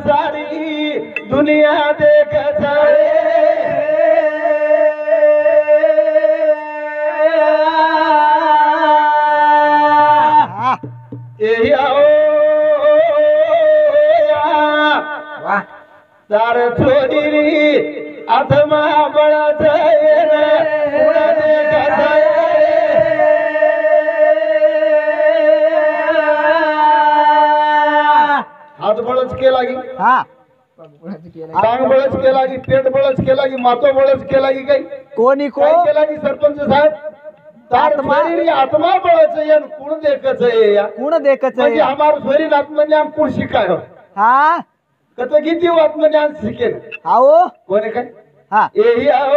सारी दुनिया देख जाए तार छोड़ी आत्मा बड़ा जाए हात बळच केला की हा. केला की पेट बळच केला की मातो बळच केला की काही. कोणी को? काय केला की सरपंच साहेब? तार आत्मा- बळच आहे आणि कुण देखच आहे या? कुण देखच म्हणजे हमार शरीर आत्मज्ञान कुण शिकाय? हा? कत किती आत्मज्ञान शिकेल? आओ? कोणी काय? हा. एही आओ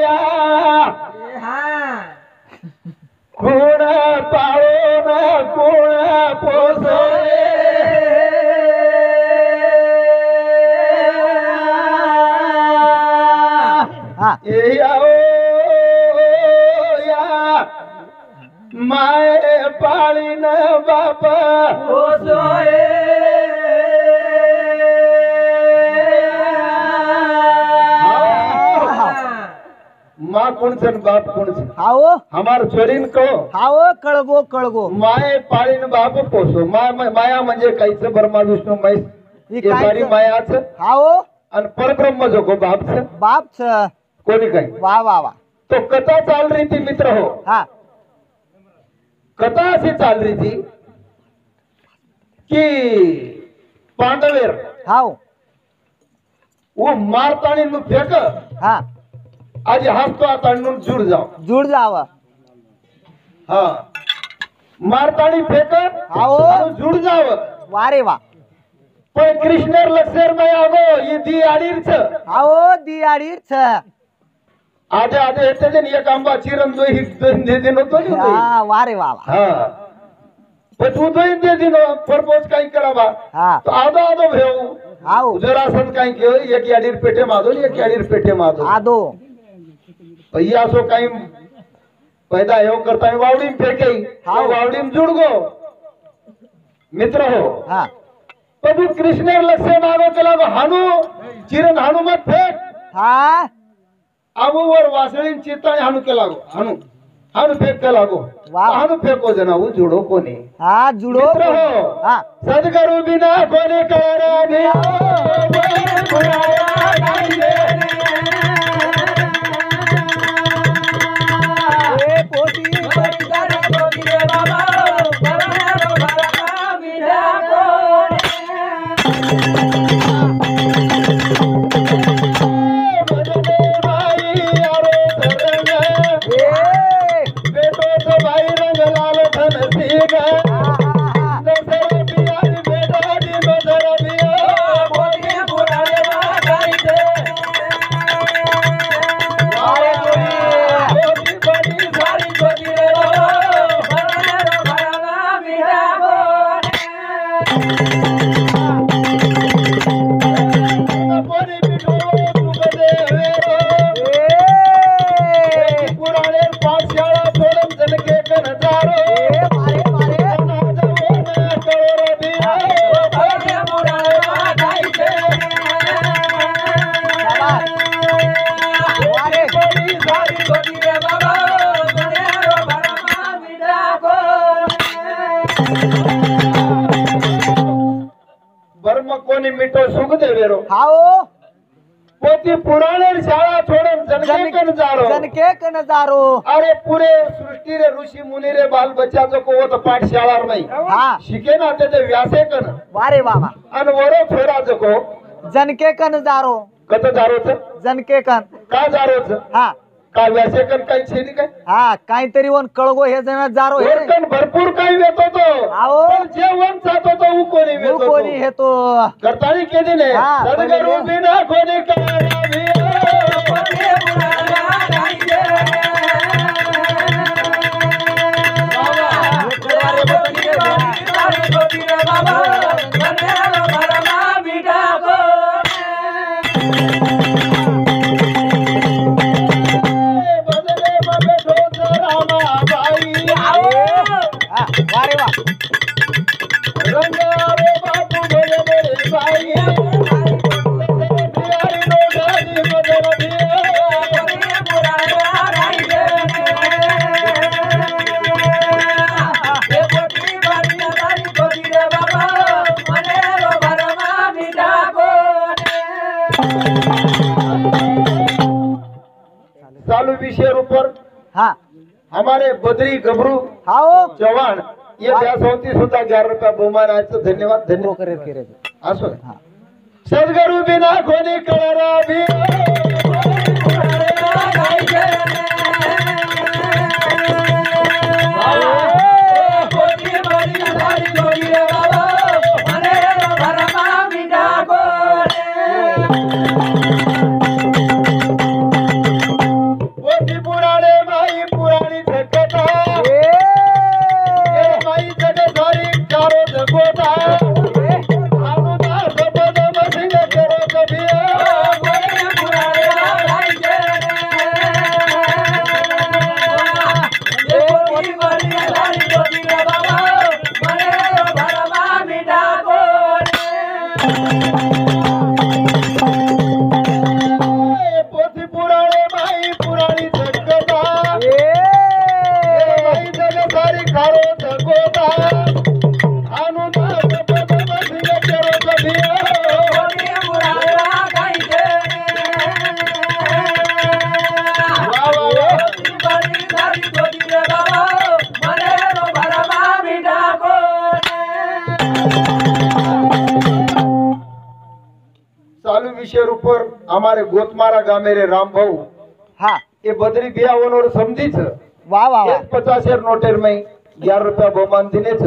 या. कोण पाळो ना कोण पोसोय? माय पाळीन बापा. माँ कौन सन बाप कौन सन आओ हमार छोरीन को. आओ कळगो कळगो. माय पाळीन बाप पोसो. माय माया म्हणजे काहीच ब्रह्मा विष्णू महेश? मायाच. आओ आणि परब्रह्म जो को बापच. बाप छ कोणी काही? वा वा वा. तो कथा चाल रही थी मित्र हो. हा. कथा अशी चाल रही थी कि पांडवेर हाव वो मारताणी नु फेक हा. आज हसतो आता नु जुड जाओ जुड जाव. हा. मारताणी फेक आओ. आणि जुड जाव. वारे वा. पण कृष्णर लक्षर नाही आगो ही दी आडीरच. आओ छ चिरन दो ही दोन दे दिन होतो नी तो. हा वारे वा वा. हा. पण तू दोन दे दिन परपोज काही करावा हा. तो आदो आदो भेऊ असं काही घेऊ एक याडीर पेटे मादो एक याडीर पेटे मादो. आदो. पही असो काही पैदा हेव करता वावडीम फेके. हाव. वावडीम जुडगो. मित्र हो. हा. प्रभू कृष्ण लक्ष्य मागो केला हानू चिरण हानू मत फेक. हा? आबूवर वासळीन हानू केला गो हानू हानू फेक केला गो. हानू फेको जनाऊ जुडो कोणी? हा जुडो मित्र हो. हा. सदगरु बिना कोणी करा कोणी मिठो सुख देवेरो हाओ. पोती पुराणे शाळा छोडून जनकेकन जारो. जनके नजारो अरे पुरे सृष्टी रे ऋषी मुनी रे बाल बच्चा को वो तो पाठशाळा नाही. हा. शिके ना ते व्यासे कन वारे बाबा. आणि वरो फेरा को जनके क नजारो कत जारोच? जनके कन का जारोच? हा. का व्यासे कन काही छेदी काय हा काहीतरी वन कळगो हे जण जारो हे वरकन भरपूर काही वेतो तो आओ. पण जे वन जातो तो उ कोणी तू कोणी. हे तो करतानी केली ने हा, सदगरु पहिले. बिना कोणी करावी चालू विषय ऊपर हाँ. हमारे बद्री गबरू आओ चव्हाण ये व्यासवंती सुद्धा ग्यारह रुपया बहुमान आहे. धन्यवाद धन्यवाद. करे करे. असो. हाँ. सद्गुरु बिना कोणी कळरा भी ચાલુ વિષય ઉપર અમારે ગોતમારા ગામે રે રામભાઉ હા. એ બદરી બિયાવાનો સમજી છે? વાહ વાહ વાહ. એક પચાસ નોટેરમાં हजार रुपया बहुमान दिलेच